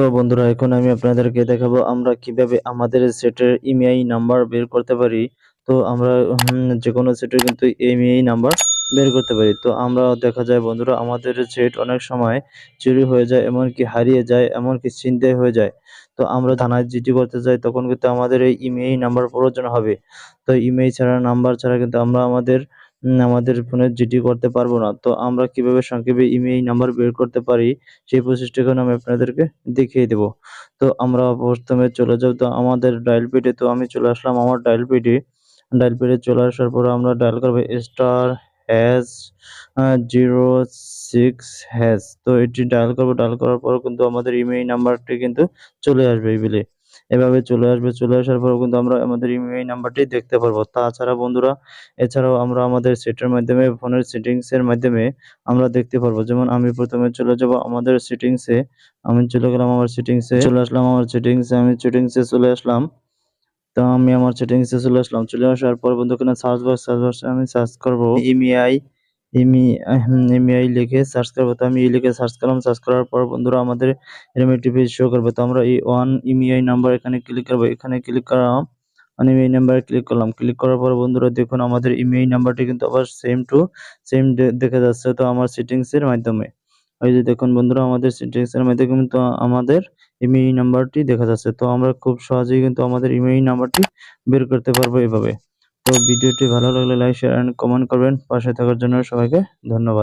তো বন্ধুরা, এখন আমি আপনাদেরকে দেখাবো আমরা কীভাবে আমাদের সেটের ইমেআই নাম্বার বের করতে পারি। তো আমরা যে কোনো সেটের কিন্তু ইমেআই নাম্বার বের করতে পারি। তো আমরা দেখা যায় বন্ধুরা, আমাদের সেট অনেক সময় চুরি হয়ে যায়, এমনকি হারিয়ে যায়, এমনকি ছিনতাই হয়ে যায়। তো আমরা থানায় জিডি করতে যাই, তখন কিন্তু আমাদের এই ইমেআই নাম্বার প্রয়োজন হবে। তো ইমেআই ছাড়া, নাম্বার ছাড়া কিন্তু আমরা আমাদের আমাদের ফোনে জিডি করতে পারব না। তো আমরা কীভাবে সংক্ষেপে ইমেআই নাম্বার বের করতে পারি, সেই প্রসেসটাকে আমি আপনাদেরকে দেখিয়ে দেব। তো আমরা প্রথমে চলে যাব তো আমাদের ডায়াল পেডে তো আমি চলে আসলাম আমার ডায়াল পেডে ডায়াল পেডে চলে আসার পর আমরা ডায়াল করব star hash zero six hash তো এটি ডায়াল করব ডায়াল করার পর কিন্তু আমাদের ইমেইল নাম্বারটি কিন্তু চলে আসবে এই বিলে এভাবে চলে আসবে, চলে আসার পর কিন্তু আমরা আমাদের ইমেইল নাম্বারটি দেখতে পারব। তাছাড়া বন্ধুরা, এছাড়াও আমরা আমাদের সেটের মাধ্যমে ফোনের সেটিংসের মাধ্যমে আমরা দেখতে পারব। যেমন আমি প্রথমে চলে যাব আমাদের সেটিংসে আমি চলে গেলাম আমার সেটিংসে চলে আসলাম আমার সেটিংসে আমি সেটিংসে চলে আসলাম। তো আমি আমার সেটিংসে চলে আসলাম। চলে আসার পর বন্ধু সার্চ বক্স সার্চ বক্সে আমি সার্চ করব। ইমিআই ইমি ইমিআই লিখে সার্চ করব। তো আমি এই লিখে সার্চ করলাম। সার্চ করার পর বন্ধুরা, আমাদের এরকম একটি পেজ শো করবে। তো আমরা এই ওয়ান ইমিআই নাম্বার এখানে ক্লিক করব। এখানে ক্লিক করলাম। আমি এই নাম্বারে ক্লিক করলাম। ক্লিক করার পর বন্ধুরা, দেখুন আমাদের ইমেইল নাম্বারটি কিন্তু আবার সেম টু সেম দেখা যাচ্ছে। তো আমার সেটিংসের মাধ্যমে। ওই যে দেখুন বন্ধুরা, আমাদের সেটিংসের মাধ্যমে কিন্তু আমাদের ইমেইল নাম্বারটি দেখা যাচ্ছে। তো আমরা খুব সহজেই কিন্তু আমাদের ইমেইল নাম্বারটি বের করতে পারব এভাবে। তো ভিডিওটি ভালো লাগলে লাইক শেয়ার এন্ড কমেন্ট করবেন। পাশে থাকার জন্য সবাইকে ধন্যবাদ।